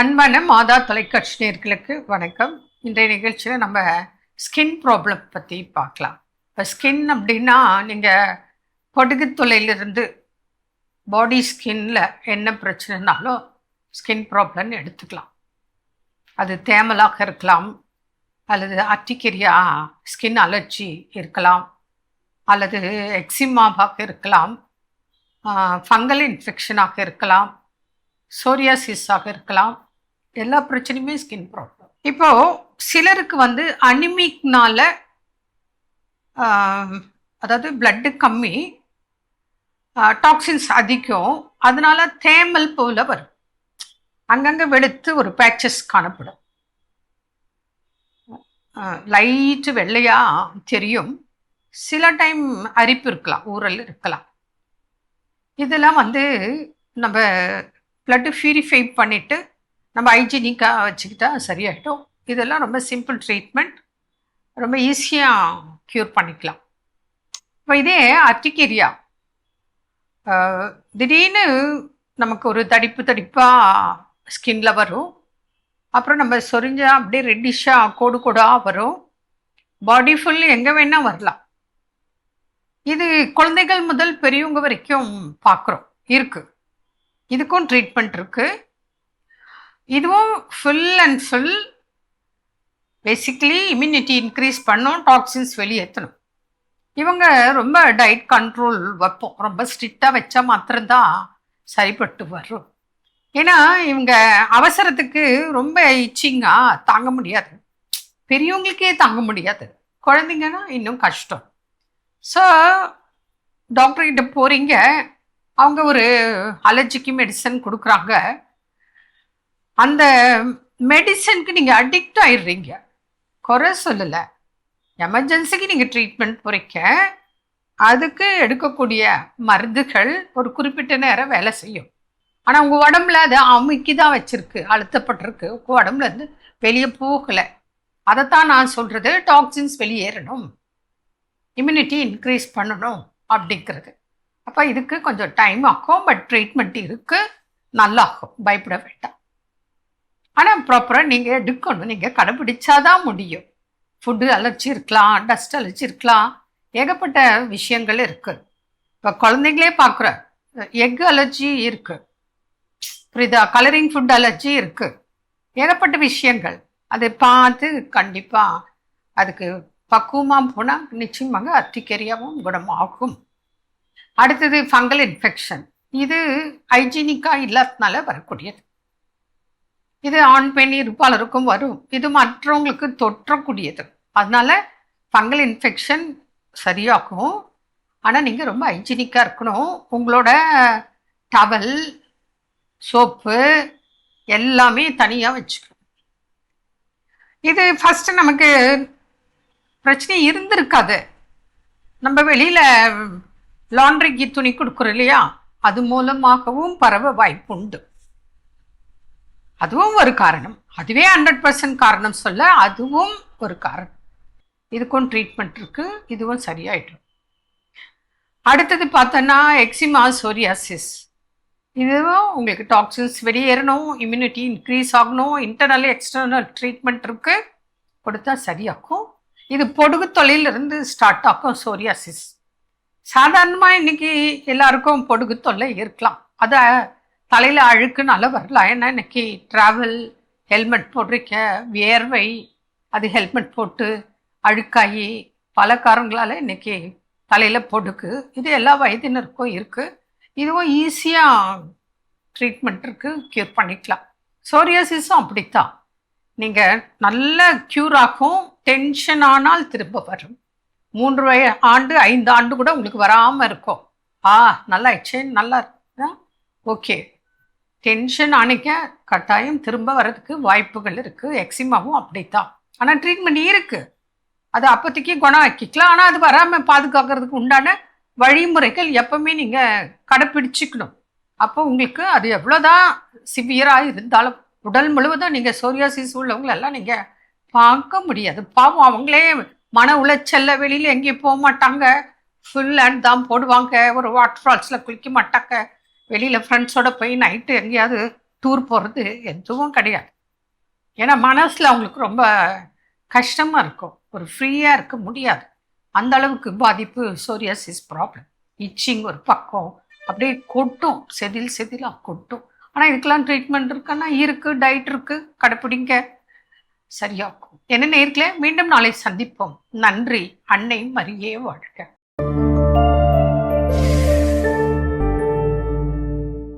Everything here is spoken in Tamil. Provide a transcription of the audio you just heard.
அன்பான மாதா தொலைக்காட்சி நேர்களுக்கு வணக்கம். இன்றைய நிகழ்ச்சியில் நம்ம ஸ்கின் ப்ராப்ளம் பற்றி பார்க்கலாம். இப்போ ஸ்கின் அப்படின்னா நீங்கள் பொடுகு தொலையிலிருந்து பாடி ஸ்கின்னில் என்ன பிரச்சனைனாலும் ஸ்கின் ப்ராப்ளம்னு எடுத்துக்கலாம். அது தேமலாக இருக்கலாம். அல்லது அட்டிக்கரியா ஸ்கின் அலர்ஜி இருக்கலாம். அல்லது எக்ஸிமாவாக இருக்கலாம். ஃபங்கல் இன்ஃபெக்ஷனாக இருக்கலாம். சோரியாசிஸாக இருக்கலாம். எல்லா பிரச்சனையுமே ஸ்கின் ப்ராப்ளம் இப்போ சிலருக்கு வந்து அனிமிக்னால அதாவது பிளட்டு கம்மி டாக்ஸின்ஸ் அதிகம். அதனால தேமல் போல வரும். அங்கங்கே வெளுத்து ஒரு பேச்சஸ் காணப்படும். லைட்டு வெள்ளையாக தெரியும். சில டைம் அரிப்பு இருக்கலாம் ஊரல் இருக்கலாம். இதெல்லாம் வந்து நம்ம பிளட்டு பியூரிஃபை பண்ணிவிட்டு நம்ம ஹைஜீனிக்காக வச்சுக்கிட்டா சரியாயிடும். இதெல்லாம் ரொம்ப சிம்பிள் ட்ரீட்மெண்ட் ரொம்ப ஈஸியாக க்யூர் பண்ணிக்கலாம். இப்போ இதே அர்டிகேரியா திடீர்னு நமக்கு ஒரு தடிப்பு தடிப்பாக ஸ்கின்ல வரும். அப்புறம் நம்ம சொரிஞ்சா அப்படியே ரெட்டிஷாக கோடு கோடாக வரும். பாடி ஃபுல் எங்கே வேணால் வரலாம். இது குழந்தைகள் முதல் பெரியவங்க வரைக்கும் பார்க்குறோம் இருக்குது இதுக்கும் ட்ரீட்மெண்ட் இருக்குது இதுவும் full and full basically immunity increase பண்ணும் டாக்ஸின்ஸ் வெளியேற்றணும் இவங்க ரொம்ப டயட் கண்ட்ரோல் வைப்போம். ரொம்ப ஸ்ட்ரிக்டாக வச்சா மாத்திரம்தான் சரிப்பட்டு வரும். ஏன்னா இவங்க அவசரத்துக்கு ரொம்ப இச்சிங்காக தாங்க முடியாது. பெரியவங்களுக்கே தாங்க முடியாது. குழந்தைங்கன்னா இன்னும் கஷ்டம். ஸோ டாக்டர்கிட்ட போகிறீங்க அவங்க ஒரு அலர்ஜிக்கு மெடிசன் கொடுக்குறாங்க. அந்த மெடிசனுக்கு நீங்கள் அடிக்ட் ஆயிடுறீங்க. குறை சொல்லலை. எமர்ஜென்சிக்கு நீங்கள் ட்ரீட்மெண்ட் போகிறீங்க அதுக்கு எடுக்கக்கூடிய மருந்துகள் ஒரு குறிப்பிட்ட நேரம் வேலை செய்யும். ஆனால் உங்கள் உடம்புல அது அமுக்கி தான் வச்சுருக்கு அழுத்தப்பட்டிருக்கு. உங்கள் உடம்புல இருந்து வெளியே போகலை. அதைத்தான் நான் சொல்கிறது டாக்ஸின்ஸ் வெளியேறணும். இம்யூனிட்டி இன்க்ரீஸ் பண்ணணும் அப்படிங்கிறது. அப்போ இதுக்கு கொஞ்சம் டைம் ஆகும் பட் ட்ரீட்மெண்ட் இருக்குது நல்லாகும். பயப்பட வேண்டாம். ஆனால் ப்ராப்பராக நீங்கள் எடுக்கணும். நீங்கள் கடைப்பிடிச்சாதான் முடியும். ஃபுட்டு அலர்ஜி இருக்கலாம் டஸ்ட் அலர்ஜி இருக்கலாம். ஏகப்பட்ட விஷயங்கள் இருக்குது இப்போ குழந்தைங்களே பார்க்குற எக் அலர்ஜி இருக்குது புரியுதா? கலரிங் ஃபுட் அலர்ஜி இருக்குது ஏகப்பட்ட விஷயங்கள். அதை பார்த்து கண்டிப்பாக அதுக்கு பக்குவமாக போனால் நிச்சயமாக அத்திக்கரியாகவும் குணமாகும். அடுத்தது ஃபங்கல் இன்ஃபெக்ஷன் இது ஹைஜீனிக்காக இல்லாததுனால வரக்கூடியது. இது ஆண் பெண் இருப்பாளருக்கும் வரும். இது மற்றவங்களுக்கு தொற்றக்கூடியது. அதனால ஃபங்கல் இன்ஃபெக்ஷன் சரியாகும். ஆனால் நீங்கள் ரொம்ப ஹைஜீனிக்காக இருக்கணும். உங்களோட டவல் சோப்பு எல்லாமே தனியாக வச்சுக்கணும். இது ஃபஸ்ட்டு நமக்கு பிரச்சனை இருந்திருக்காது. நம்ம வெளியில் லாண்ட்ரிக்கு துணி கொடுக்குறோம் இல்லையா? அது மூலமாகவும் பரவ வாய்ப்பு உண்டு அதுவும் ஒரு காரணம். அதுவே ஹண்ட்ரட் பர்சன்ட் காரணம் சொல்ல அதுவும் ஒரு காரணம். இதுக்கும் ட்ரீட்மெண்ட் இருக்குது இதுவும் சரியாயிடும். அடுத்தது பார்த்தோன்னா எக்ஸிமா சோரியாசிஸ் இதுவும் உங்களுக்கு டாக்ஸின்ஸ் வெளியேறணும் இம்யூனிட்டி இன்க்ரீஸ் ஆகணும் இன்டர்னல் எக்ஸ்டர்னல் ட்ரீட்மெண்ட் இருக்குது கொடுத்தா சரியாக்கும். இது பொடுகு தொல்லையிலிருந்து ஸ்டார்ட் ஆகும் சோரியாசிஸ் சாதாரணமாக இன்னைக்கு எல்லாருக்கும் பொடுகு தொல்லை இருக்கலாம். அதை தலையில் அழுக்குனால வரலாம் ஏன்னா இன்னைக்கு ட்ராவல் ஹெல்மெட் போட்டிருக்க வியர்வை அது ஹெல்மெட் போட்டு அழுக்காகி பல காரங்களால் இன்னைக்கு தலையில் பொடுக்கு. இது எல்லா வயதினருக்கும் இருக்குது இதுவும் ஈஸியாக ட்ரீட்மெண்ட் இருக்குது க்யூர் பண்ணிக்கலாம். சோரியாசிஸும் அப்படித்தான். நீங்கள் நல்ல க்யூர் ஆகும் டென்ஷன் ஆனால் திரும்ப வரும். மூன்று வய ஆண்டு ஐந்து ஆண்டு கூட உங்களுக்கு வராமல் இருக்கும். ஆ நல்லா ஆயிடுச்சு நல்லா இருக்குதா ஓகே. டென்ஷன் அணைக்க கட்டாயம் திரும்ப வர்றதுக்கு வாய்ப்புகள் இருக்குது எக்ஸிமாவும் அப்படித்தான். ஆனால் ட்ரீட்மெண்ட் இருக்குது அது அப்போதைக்கு குணம் ஆக்கிக்கலாம். ஆனால் அது வராமல் பாதுகாக்கிறதுக்கு உண்டான வழிமுறைகள் எப்பவுமே நீங்கள் கடைப்பிடிச்சிக்கணும். அப்போ உங்களுக்கு அது எவ்வளோதான் சிவியராக இருந்தாலும் உடல் முழுவதும் நீங்கள் சோரியாசிஸ் உள்ளவங்களெல்லாம் நீங்கள் பார்க்க முடியாது. பாவம் அவங்களே மன உளைச்சல்ல வெளியில் எங்கேயும் போக மாட்டாங்க. ஃபுல் ஹேண்ட் தான் போடுவாங்க. ஒரு வாட்டர் ஃபால்ஸில் குளிக்க மாட்டாங்க. வெளியில் ஃப்ரெண்ட்ஸோட போய் நைட்டு எங்கேயாவது டூர் போகிறது எதுவும் கிடையாது. ஏன்னா மனசில் அவங்களுக்கு ரொம்ப கஷ்டமாக இருக்கும். ஒரு ஃப்ரீயாக இருக்க முடியாது. அந்த அளவுக்கு பாதிப்பு சோரியாசிஸ் ப்ராப்ளம் இச்சிங் ஒரு பக்கம். அப்படியே கொட்டும். செதில் செதிலாக கொட்டும். ஆனால் இதுக்கெல்லாம் ட்ரீட்மெண்ட் இருக்குன்னா இருக்குது டயட் இருக்குது கடைப்பிடிங்க. சரியாக்கும் என்ன நேர்களே மீண்டும் நாளை சந்திப்போம். நன்றி. அன்னை மரியே வாழ்க.